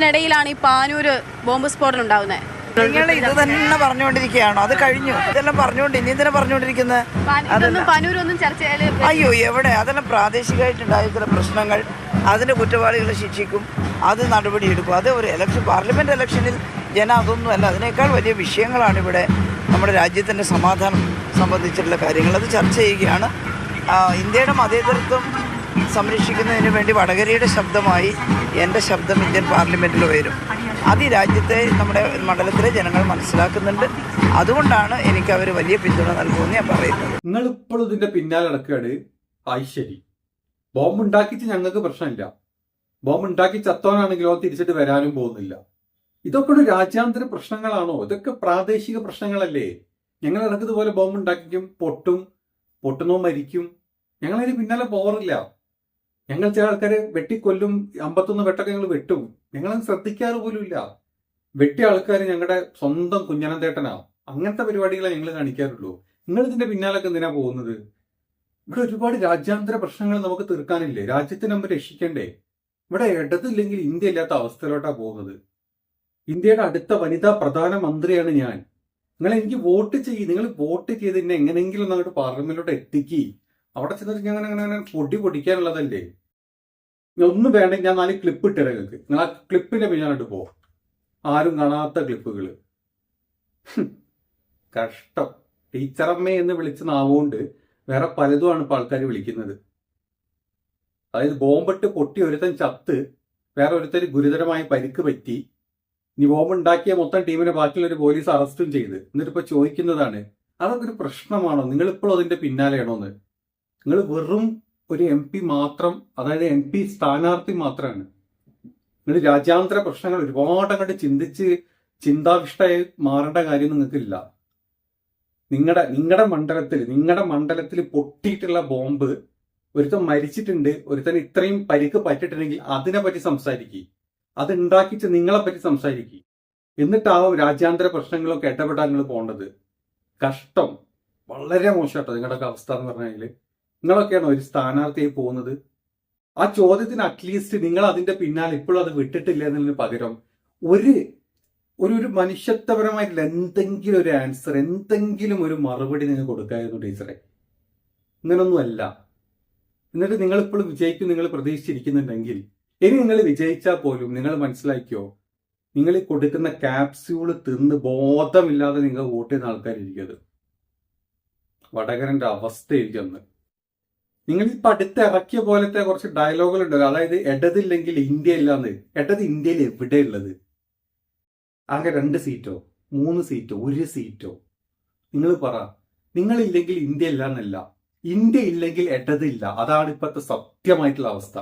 ഇതിനിടയിലാണ് ഈ പാനൂര് ബോംബ് സ്ഫോടനം ഉണ്ടാവുന്നത് നിങ്ങൾ ഇത് തന്നെ പറഞ്ഞുകൊണ്ടിരിക്കുകയാണോ? അത് കഴിഞ്ഞു. ഇതെല്ലാം പറഞ്ഞുകൊണ്ട് ഇനി തന്നെ പറഞ്ഞുകൊണ്ടിരിക്കുന്നത്? അയ്യോ എവിടെ? അതെല്ലാം പ്രാദേശികമായിട്ടുണ്ടായ ചില പ്രശ്നങ്ങൾ. അതിന്റെ കുറ്റവാളികളെ ശിക്ഷിക്കും. അത് നടപടിയെടുക്കും അത് ഒരു ഇലക്ഷൻ പാർലമെന്റ് ഇലക്ഷനിൽ ജന അതൊന്നും അല്ല. അതിനേക്കാൾ വലിയ വിഷയങ്ങളാണ് ഇവിടെ നമ്മുടെ രാജ്യത്തിന്റെ സമാധാനം സംബന്ധിച്ചിട്ടുള്ള കാര്യങ്ങൾ. അത് ചർച്ച ചെയ്യുകയാണ്. ഇന്ത്യയുടെ മതേതരത്വം സംരക്ഷിക്കുന്നതിന് വേണ്ടി വടകരയുടെ ശബ്ദമായി എന്റെ ശബ്ദം ഇന്ത്യൻ പാർലമെന്റിൽ ഉയരും. അത് ഈ രാജ്യത്തെ നമ്മുടെ മണ്ഡലത്തിലെ ജനങ്ങൾ മനസ്സിലാക്കുന്നുണ്ട്. അതുകൊണ്ടാണ് എനിക്ക് അവർ വലിയ പിന്തുണ നൽകുമെന്ന് ഞാൻ പറയുന്നത്. നിങ്ങൾ ഇപ്പോൾ ഇതിന്റെ പിന്നാലെ നടക്കുകയാണ്? ആയി ശരി. ബോംബ് ഉണ്ടാക്കിച്ച് ഞങ്ങൾക്ക് പ്രശ്നമില്ല. ബോംബ് ഉണ്ടാക്കി ചത്തോനാണെങ്കിലോ തിരിച്ചിട്ട് വരാനും പോകുന്നില്ല. ഇതൊക്കെ ഒരു രാജ്യാന്തര പ്രശ്നങ്ങളാണോ? ഇതൊക്കെ പ്രാദേശിക പ്രശ്നങ്ങളല്ലേ? ഞങ്ങൾ ഇടയ്ക്കതുപോലെ ബോംബ് ഉണ്ടാക്കിക്കും പൊട്ടും പൊട്ടുന്നോ മരിക്കും. ഞങ്ങളതിന് പിന്നാലെ പോറില്ല ഞങ്ങൾ ചില ആൾക്കാരെ വെട്ടിക്കൊല്ലും അമ്പത്തൊന്ന് വെട്ടൊക്കെ ഞങ്ങൾ വെട്ടും. ഞങ്ങളത് ശ്രദ്ധിക്കാറ് പോലും ഇല്ല വെട്ടിയ ആൾക്കാർ ഞങ്ങളുടെ സ്വന്തം കുഞ്ഞനന്തേട്ടനാ അങ്ങനത്തെ പരിപാടികളെ ഞങ്ങൾ കാണിക്കാറുള്ളൂ. നിങ്ങൾ ഇതിന്റെ പിന്നാലൊക്കെ എന്തിനാ പോകുന്നത്? ഇവിടെ ഒരുപാട് രാജ്യാന്തര പ്രശ്നങ്ങൾ നമുക്ക് തീർക്കാനില്ലേ? രാജ്യത്തെ നമ്മൾ രക്ഷിക്കണ്ടേ? ഇവിടെ ഇടതില്ലെങ്കിൽ ഇന്ത്യ ഇല്ലാത്ത അവസ്ഥയിലോട്ടാ പോകുന്നത്. ഇന്ത്യയുടെ അടുത്ത വനിതാ പ്രധാനമന്ത്രിയാണ് ഞാൻ. നിങ്ങൾ എനിക്ക് വോട്ട് ചെയ്യ്. നിങ്ങൾ വോട്ട് ചെയ്ത് എന്നെ എങ്ങനെയെങ്കിലും അങ്ങോട്ട് പാർലമെന്റിലോട്ട് എത്തിക്കി. അവിടെ ചെന്നിട്ട് ഞാൻ അങ്ങനെ അങ്ങനെ പൊടി പൊടിക്കാനുള്ളതല്ലേ? ഒന്നും വേണ്ടെങ്കിൽ ഞാൻ നാല് ക്ലിപ്പ് ഇട്ടുതരാം നിങ്ങൾക്ക് നിങ്ങൾ ആ ക്ലിപ്പിന്റെ പിന്നാലോട്ട് പോ ആരും കാണാത്ത ക്ലിപ്പുകൾ കഷ്ടം. ടീച്ചറമ്മേ എന്ന് വിളിച്ച നാവുകൊണ്ട് വേറെ പലതുമാണ് ഇപ്പൊ ആൾക്കാർ വിളിക്കുന്നത്. അതായത് ബോംബിട്ട് പൊട്ടി ഒരുത്തൻ ചത്ത് വേറെ ഒരുത്തന് ഗുരുതരമായി പരിക്ക് പറ്റി ഇനി ബോംബുണ്ടാക്കിയ മൊത്തം ടീമിനെ ബാക്കിയുള്ള ഒരു പോലീസ് അറസ്റ്റും ചെയ്ത്. എന്നിട്ട് ഇപ്പൊ ചോദിക്കുന്നതാണ് അതൊക്കെ ഒരു പ്രശ്നമാണോ? നിങ്ങൾ ഇപ്പോഴും അതിന്റെ പിന്നാലെയാണോന്ന്. നിങ്ങൾ വെറും ഒരു എം പി മാത്രം അതായത് എം പി സ്ഥാനാർത്ഥി മാത്രമാണ് നിങ്ങൾ രാജ്യാന്തര പ്രശ്നങ്ങൾ ഒരുപാട് അങ്ങോട്ട് ചിന്തിച്ച് ചിന്താവിഷ്ടയായി മാറേണ്ട കാര്യം നിങ്ങൾക്കില്ല നിങ്ങളുടെ നിങ്ങളുടെ മണ്ഡലത്തിൽ നിങ്ങളുടെ മണ്ഡലത്തിൽ പൊട്ടിയിട്ടുള്ള ബോംബ് ഒരുത്തൻ മരിച്ചിട്ടുണ്ട് ഒരുത്തൻ ഇത്രയും പരിക്ക് പറ്റിയിട്ടുണ്ടെങ്കിൽ അതിനെ പറ്റി സംസാരിക്കുക അത് ഉണ്ടാക്കിച്ച് നിങ്ങളെ പറ്റി സംസാരിക്കുക എന്നിട്ടാവും രാജ്യാന്തര പ്രശ്നങ്ങളൊക്കെ ഇടപെടാൻ നിങ്ങൾ പോകേണ്ടത് കഷ്ടം. വളരെ മോശമാട്ടോ നിങ്ങളുടെ അവസ്ഥ എന്ന് പറഞ്ഞാൽ നിങ്ങളൊക്കെയാണോ ഒരു സ്ഥാനാർത്ഥിയായി പോകുന്നത്? ആ ചോദ്യത്തിന് അറ്റ്ലീസ്റ്റ് നിങ്ങൾ അതിന്റെ പിന്നാലെ ഇപ്പോഴും അത് വിട്ടിട്ടില്ല എന്നതിന് പകരം ഒരു ഒരു ഒരു മനുഷ്യത്വപരമായിട്ടുള്ള എന്തെങ്കിലും ഒരു ആൻസർ എന്തെങ്കിലും ഒരു മറുപടി നിങ്ങൾ കൊടുക്കായിരുന്നു ടീച്ചറെ. ഇങ്ങനൊന്നുമല്ല. എന്നിട്ട് നിങ്ങൾ ഇപ്പോൾ വിജയിക്കും നിങ്ങൾ പ്രതീക്ഷിച്ചിരിക്കുന്നുണ്ടെങ്കിൽ. ഇനി നിങ്ങൾ വിജയിച്ചാൽ പോലും നിങ്ങൾ മനസ്സിലാക്കിയോ? നിങ്ങൾ ഈ കൊടുക്കുന്ന ക്യാപ്സ്യൂൾ തിന്ന് ബോധമില്ലാതെ നിങ്ങൾ വോട്ട് ചെയ്യുന്ന ആൾക്കാരിരിക്കരുത്. വടകരന്റെ അവസ്ഥയായിരിക്കും അന്ന്. നിങ്ങൾ ഈ പടുത്ത് ഇറക്കിയ പോലത്തെ കുറച്ച് ഡയലോഗുകൾ ഉണ്ടല്ലോ അതായത് ഇടതില്ലെങ്കിൽ ഇന്ത്യ ഇല്ലാന്ന് ഇടത് ഇന്ത്യയിൽ എവിടെ ഉള്ളത് ആകെ രണ്ട് സീറ്റോ മൂന്ന് സീറ്റോ ഒരു സീറ്റോ നിങ്ങൾ പറ. നിങ്ങളില്ലെങ്കിൽ ഇന്ത്യ ഇല്ല എന്നല്ല ഇന്ത്യ ഇല്ലെങ്കിൽ ഇടതില്ല. അതാണ് ഇപ്പോഴത്തെ സത്യമായിട്ടുള്ള അവസ്ഥ.